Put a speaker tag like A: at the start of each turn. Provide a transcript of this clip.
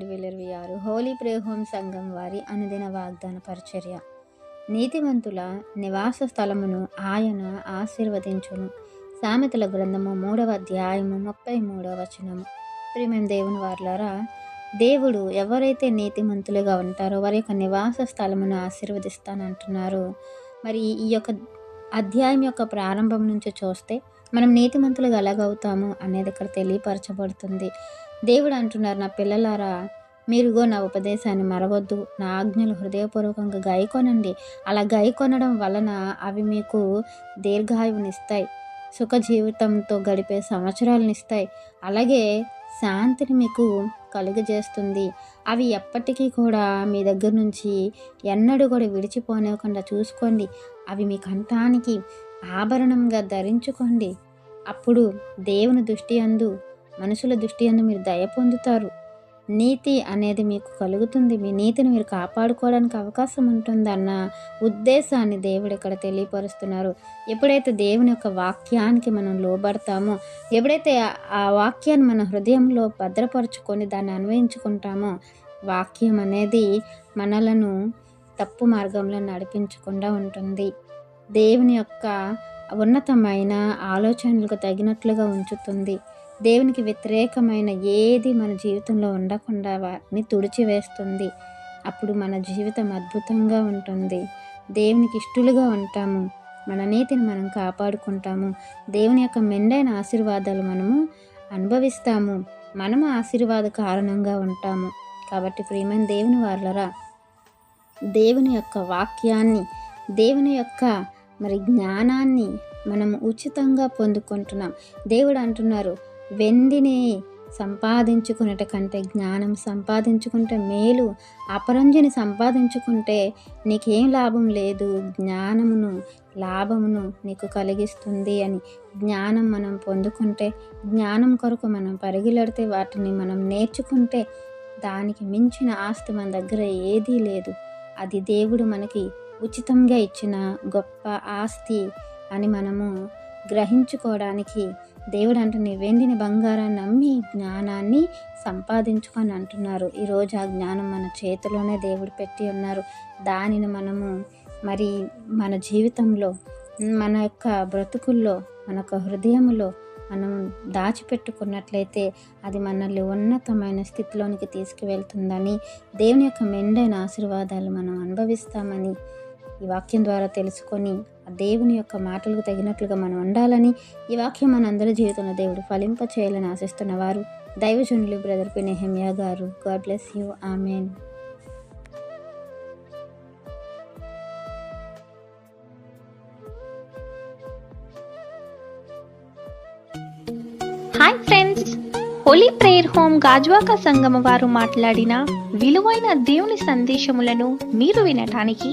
A: రెండు వేల ఇరవై ఆరు హోలీ ప్రేహోం సంఘం వారి అనుదిన వాగ్దాన పరిచర్య. నీతిమంతుల నివాస స్థలమును ఆయన ఆశీర్వదించును. సామెతల గ్రంథము మూడవ అధ్యాయము ముప్పై మూడవ వచనము. ప్రియమైన దేవుని వార్లారా దేవుడు ఎవరైతే నీతిమంతులుగా ఉంటారో వారి యొక్క నివాస స్థలమును ఆశీర్వదిస్తానంటున్నారు. మరి ఈ యొక్క అధ్యాయం యొక్క ప్రారంభం నుంచి చూస్తే మనం నీతిమంతులుగా ఎలాగవుతాము అనేది ఇక్కడ తెలియపరచబడుతుంది. దేవుడు అంటున్నారు నా పిల్లలారా మీరుగో నా ఉపదేశాన్ని మరవద్దు. నా ఆజ్ఞలు హృదయపూర్వకంగా గాయకొనండి. అలా గాయకొనడం వలన అవి మీకు దీర్ఘాయువునిస్తాయి. సుఖ జీవితంతో గడిపే సంవత్సరాలను ఇస్తాయి అలాగే శాంతిని మీకు కలుగజేస్తుంది. అవి ఎప్పటికీ కూడా మీ దగ్గర నుంచి ఎన్నడూ కూడా విడిచిపోనివ్వకుండా చూసుకోండి. అవి మీ కంఠానికి ఆభరణంగా ధరించుకోండి. అప్పుడు దేవుని దృష్టి అందు మనుషుల దృష్టి అందు మీరు దయ పొందుతారు. నీతి అనేది మీకు కలుగుతుంది. మీ నీతిని మీరు కాపాడుకోవడానికి అవకాశం ఉంటుందన్న ఉద్దేశాన్ని దేవుడు ఇక్కడ తెలియపరుస్తున్నారు. ఎప్పుడైతే దేవుని యొక్క వాక్యానికి మనం లోబడతామో ఎప్పుడైతే ఆ వాక్యాన్ని మన హృదయంలో భద్రపరుచుకొని దాన్ని అన్వయించుకుంటామో వాక్యం అనేది మనలను తప్పు మార్గంలో నడిపించకుండా ఉంటుంది. దేవుని యొక్క ఉన్నతమైన ఆలోచనలకు తగినట్లుగా ఉంచుతుంది. దేవునికి వ్యతిరేకమైన ఏది మన జీవితంలో ఉండకుండా వాటిని తుడిచివేస్తుంది. అప్పుడు మన జీవితం అద్భుతంగా ఉంటుంది. దేవునికి ఇష్టలుగా ఉంటాము. మన నీతిని మనం కాపాడుకుంటాము. దేవుని యొక్క మెండైన ఆశీర్వాదాలు మనము అనుభవిస్తాము. మనము ఆశీర్వాద కారణంగా ఉంటాము. కాబట్టి ప్రియమైన దేవుని వాళ్ళరా దేవుని యొక్క వాక్యాన్ని దేవుని యొక్క మరి జ్ఞానాన్ని మనం ఉచితంగా పొందుకుంటున్నాం. దేవుడు అంటున్నారు వెండిని సంపాదించుకునేట కంటే జ్ఞానం సంపాదించుకుంటే మేలు. అపరంజని సంపాదించుకుంటే నీకేం లాభం లేదు. జ్ఞానమును లాభమును నీకు కలిగిస్తుంది అని జ్ఞానం మనం పొందుకుంటే జ్ఞానం కొరకు మనం పరిగిలడితే వాటిని మనం నేర్చుకుంటే దానికి మించిన ఆస్తి మన దగ్గర ఏదీ లేదు. అది దేవుడు మనకి ఉచితంగా ఇచ్చిన గొప్ప ఆస్తి అని మనము గ్రహించుకోవడానికి దేవుడు అంటున్న వెండిని బంగారాన్ని నమ్మి జ్ఞానాన్ని సంపాదించుకొని అంటున్నారు. ఈరోజు ఆ జ్ఞానం మన చేతిలోనే దేవుడు పెట్టి ఉన్నారు. దానిని మనము మరి మన జీవితంలో మన యొక్క బ్రతుకుల్లో మన యొక్క హృదయంలో మనం దాచిపెట్టుకున్నట్లయితే అది మనల్ని ఉన్నతమైన స్థితిలోనికి తీసుకువెళ్తుందని దేవుని యొక్క మెండైన ఆశీర్వాదాలు మనం అనుభవిస్తామని ఈ వాక్యం ద్వారా తెలుసుకొని ఆ దేవుని యొక్క మాటలకు తగినట్లుగా మనం ఉండాలని ఈ వాక్యం మన అందరి జీవితంలో దేవుడు ఫలింప చేయాలని ఆశిస్తున్న వారు దైవజనులు బ్రదర్ పినెహమ్యా గారు. God bless you. Amen.
B: Hi friends holy prayer home Gajuwaka సంగమ వారు మాట్లాడిన విలువైన దేవుని సందేశములను మీరు వినటానికి